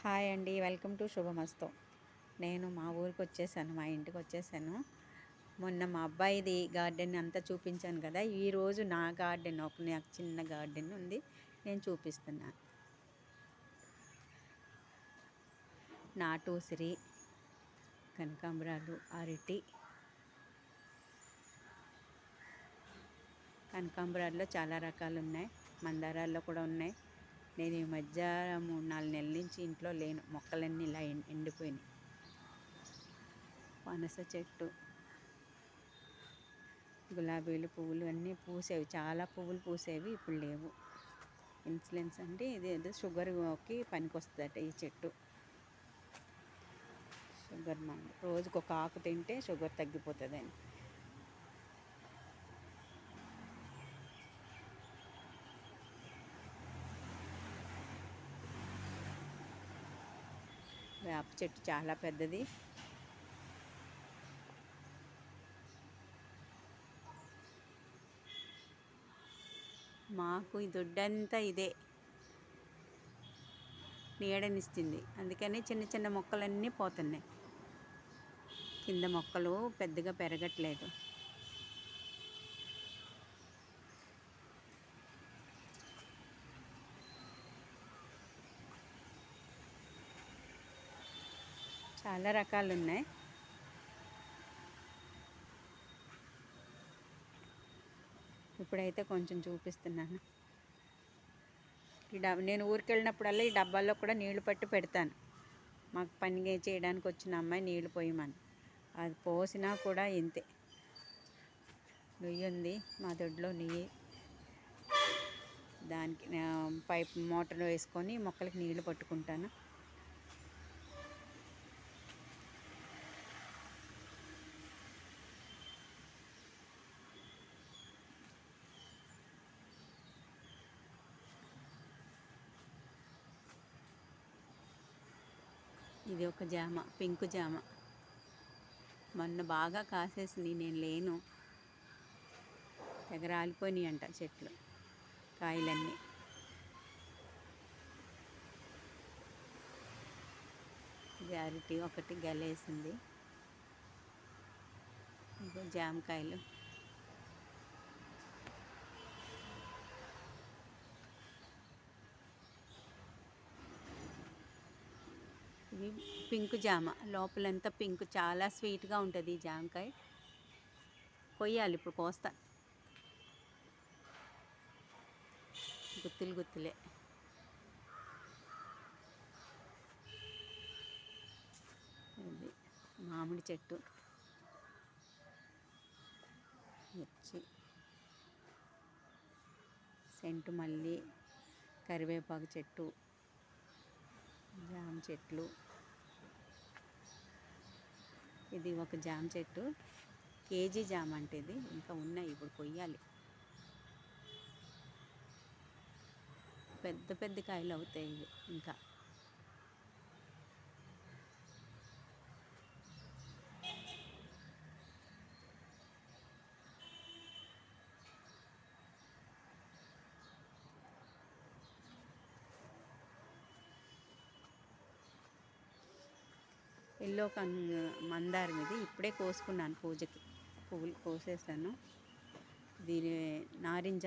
Hi అండి. Welcome to శుభమస్తో నేను మా ఊరికి వచ్చేసాను మా ఇంటికి వచ్చేసాను. మొన్న మా అబ్బాయిది గార్డెన్ అంతా చూపించాను కదా ఈరోజు నా గార్డెన్ ఒక నాకు చిన్న గార్డెన్ ఉంది నేను చూపిస్తున్నాను నాటు కనకాంబరాలు అరటి కనకాంబరాల్లో చాలా రకాలు ఉన్నాయి మందారాల్లో కూడా ఉన్నాయి. నేను ఈ మధ్య మూడు నాలుగు నెలల నుంచి ఇంట్లో లేను. మొక్కలన్నీ ఇలా ఎండిపోయినాయి. పనస చెట్టు గులాబీలు పువ్వులు అన్నీ పూసేవి. చాలా పువ్వులు పూసేవి ఇప్పుడు లేవు. ఇన్సులిన్స్ అంటే ఇది ఏదో షుగర్కి పనికొస్తుందట ఈ చెట్టు. షుగర్ మందు. రోజుకు ఒక ఆకు తింటే షుగర్ తగ్గిపోతుందని. వేప చెట్టు చాలా పెద్దది. మాకు ఈ దొడ్డంతా ఇదే. నీడనిస్తుంది. అందుకని చిన్న చిన్న మొక్కలన్నీ పోతున్నాయి. కింద మొక్కలు పెద్దగా పెరగట్లేదు. చాలా రకాలు ఉన్నాయి ఇప్పుడైతే కొంచెం చూపిస్తున్నాను. ఈ డబ్ నేను ఊరికి వెళ్ళినప్పుడల్లా ఈ డబ్బాల్లో కూడా నీళ్ళు పట్టి పెడతాను. మాకు పని చేయడానికి వచ్చిన అమ్మాయి నీళ్ళు పోయమని. అది పోసినా కూడా ఇంతే. నెయ్యి ఉంది మా దొడ్లో నెయ్యి. దానికి పైప్ మోటార్ వేసుకొని మొక్కలకి నీళ్ళు పట్టుకుంటాను. ఇది ఒక జామ పింక్ జామ. మొన్న బాగా కాసేసింది నేను లేను. తెగ రాలిపోయినాయి అంట చెట్లు కాయలన్నీ. ఇది అరటి ఒకటి గలేసింది. ఇంకో జామకాయలు. ఇది పింక్ జామ. లోపలంతా పింక్. చాలా స్వీట్గా ఉంటుంది ఈ జామకాయ. కొయ్యాలి ఇప్పుడు కోస్తా. గుత్తులు గుత్తులే. ఇది మామిడి చెట్టు. మిర్చి. సెంటు మల్లి. కరివేపాకు చెట్టు. జామ చెట్లు. ఇది ఒక జామ చెట్టు. కేజీ జామ అంటే ఇది. ఇంకా ఉన్నాయి. ఇప్పుడు కొయ్యాలి. పెద్ద పెద్ద కాయలు అవుతాయి ఇవి. ఇంకా ఎల్లో కన్ మందారం ఇది. ఇప్పుడే కోసుకున్నాను పూజకి. పువ్వులు కోసేసాను. దీని నారింజ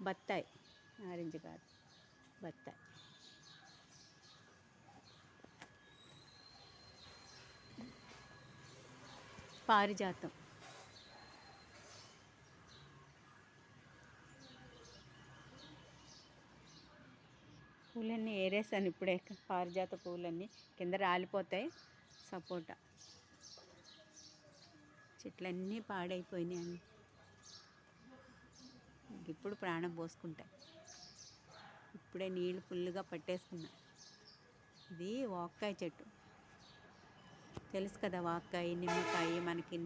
బత్తాయి. నారింజ కాదు. బత్తాయి. పారిజాతం. పూలన్నీ ఏరేసాను ఇప్పుడే పారిజాత పూలన్నీ. కింద రాలిపోతాయి. సపోటా. చెట్లన్నీ పాడైపోయినాయి ఇప్పుడు ప్రాణం పోసుకుంటాయి ఇప్పుడే నీళ్ళు ఫుల్గా పట్టేసుకున్నా. ఇది వాక్కాయ చెట్టు. తెలుసు కదా వాక్కాయ నిమ్మకాయ మనకి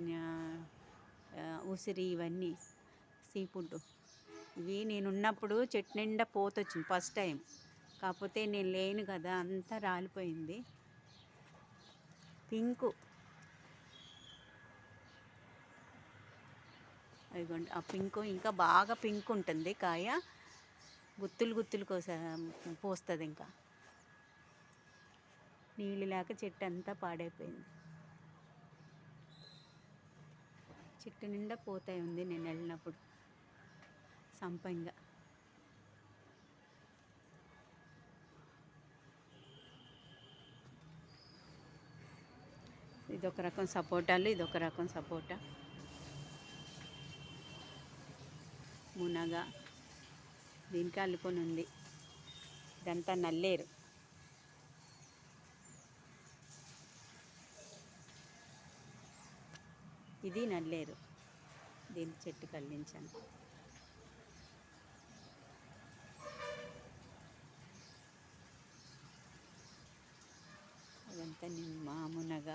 ఉసిరి ఇవన్నీ సీ ఫుడ్ ఇవి నేను ఉన్నప్పుడు చెట్టు నిండా పోతొచ్చింది ఫస్ట్ టైం. కాకపోతే నేను లేను కదా అంతా రాలిపోయింది. పింకు. అదిగోండి ఆ పింకు ఇంకా బాగా పింక్ ఉంటుంది కాయ. గుత్తులు గుత్తులు కోస పోస్తుంది ఇంకా. నీళ్ళు లేక చెట్టు అంతా పాడైపోయింది. చెట్టు నిండా పోతాయి ఉంది నేను వెళ్ళినప్పుడు సంపంగా. ఇదొక రకం సపోటాలు ఇదొక రకం సపోటా. మునగ దీనికి అల్లుకొని ఉంది. ఇదంతా నల్లేరు. ఇది నల్లేరు. దీని చెట్టు కల్లించాను. అదంతా నిమ్మ మునగ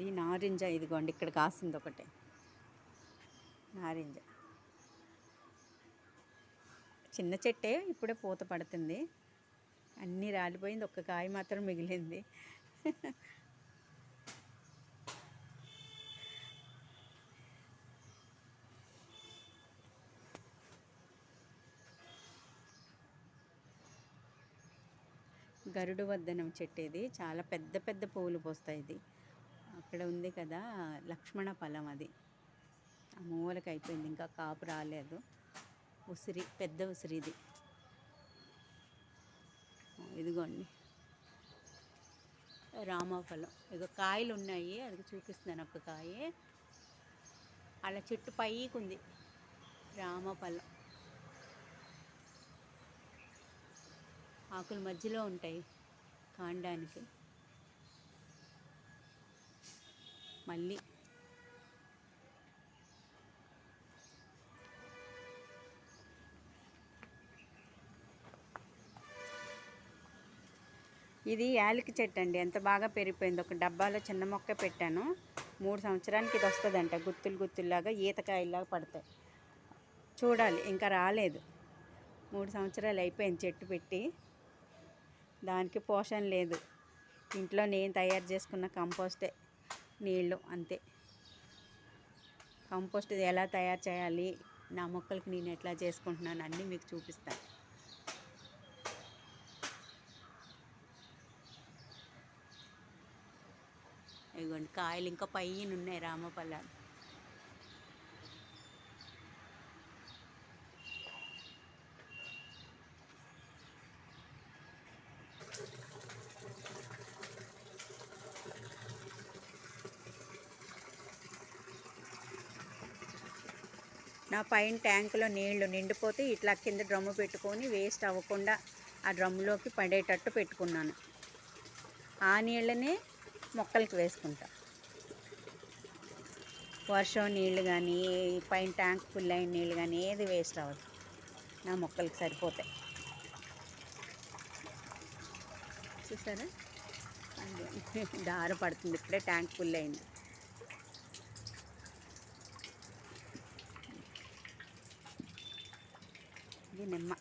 ఇది నారింజ ఇదిగోండి ఇక్కడ కాసింది ఒకటే. నారింజ. చిన్న చెట్టే ఇప్పుడే పూత పడుతుంది. అన్నీ రాలిపోయింది ఒక్క కాయ మాత్రం మిగిలింది. గరుడు వద్దనం చెట్టు ఇది. చాలా పెద్ద పెద్ద పువ్వులు పోస్తాయి ఇది. అక్కడ ఉంది కదా లక్ష్మణ ఫలం అది. ఆ మూలకి అయిపోయింది ఇంకా కాపు రాలేదు. ఉసిరి పెద్ద ఉసిరిది. ఇదిగోండి. రామఫలం. ఇక కాయలు ఉన్నాయి అది చూపిస్తున్నాను ఒక కాయ. అలా చెట్టు పైకి ఉంది రామఫలం. ఆకుల మధ్యలో ఉంటాయి కాండానికి. మళ్ళీ. ఇది యాలకి చెట్టు అండి ఎంత బాగా పెరిగిపోయింది. ఒక డబ్బాలో చిన్న మొక్క పెట్టాను. మూడు సంవత్సరానికి ఇది వస్తుందంట. గుత్తులు గుత్తుల్లాగా ఈతకాయలాగా పడతాయి. చూడాలి. ఇంకా రాలేదు. మూడు సంవత్సరాలు అయిపోయింది చెట్టు పెట్టి. దానికి పోషణ లేదు. ఇంట్లో నేను తయారు చేసుకున్న కంపోస్టే. నీళ్ళు అంతే. కంపోస్ట్ ఎలా తయారు చేయాలి? నా మొక్కలకి నేను ఎట్లా చేసుకుంటున్నాను అన్నీ మీకు చూపిస్తాను ఇదిగోండి కాయలు ఇంకా పైన ఉన్నాయి రామపల్లాలు నా పైన ట్యాంకులో నీళ్ళు నిండిపోతే ఇట్లా కింద డ్రమ్ము పెట్టుకొని వేస్ట్ అవ్వకుండా ఆ డ్రమ్ములోకి పడేటట్టు పెట్టుకున్నాను. ఆ నీళ్ళనే మొక్కలకి వేసుకుంటా. వర్షం నీళ్ళు కానీ పైన ట్యాంక్ ఫుల్ అయిన నీళ్ళు కానీ ఏది వేస్ట్ అవ్వదు. నా మొక్కలకి సరిపోతాయి. చూసారా? దార పడుతుంది. ఇప్పుడే ట్యాంక్ ఫుల్ అయింది. నిమ్మ.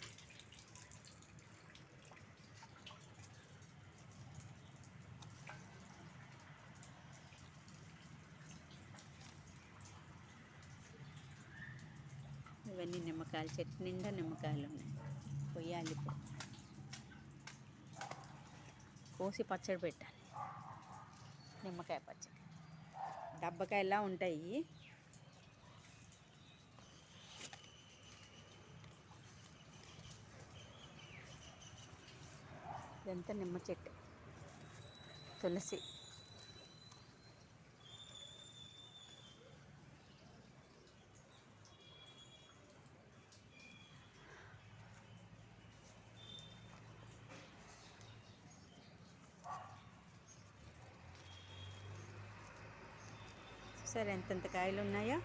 ఇవన్నీ నిమ్మకాయలు చెట్టు నిండా నిమ్మకాయలు ఉన్నాయి. కొయ్యాలి కోసి పచ్చడి పెట్టాలి. నిమ్మకాయ పచ్చడి. డబ్బకాయలా ఉంటాయి. ఇదంతా నిమ్మ చెట్టు. తులసి. సరే ఎంతెంత కాయలు ఉన్నాయో?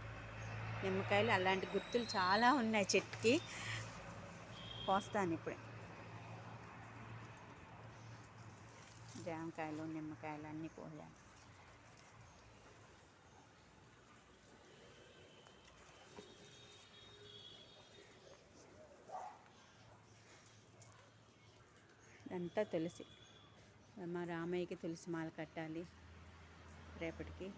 నిమ్మకాయలు అలాంటి గుర్తులు చాలా ఉన్నాయి చెట్టుకి. పోస్తాను ఇప్పుడే. జామకాయలు నిమ్మకాయలు అన్నీ పోయాను ఇదంతా తులసి. మా రామయ్యకి తులసి మాల కట్టాలి రేపటికి.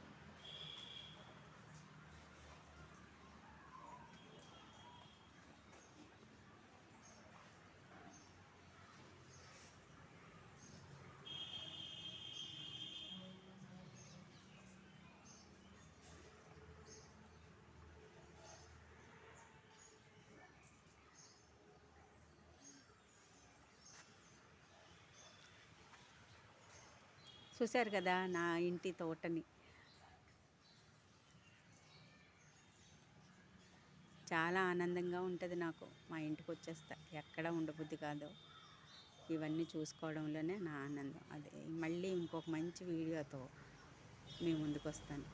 చూశారు కదా నా ఇంటి తోటని. చాలా ఆనందంగా ఉంటుంది నాకు మా ఇంటికి వచ్చేస్తా. ఎక్కడ ఉండబుద్ధి కాదు. ఇవన్నీ చూసుకోవడంలోనే నా ఆనందం. అదే మళ్ళీ ఇంకొక మంచి వీడియోతో మీ ముందుకు వస్తాను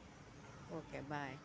ఓకే బాయ్.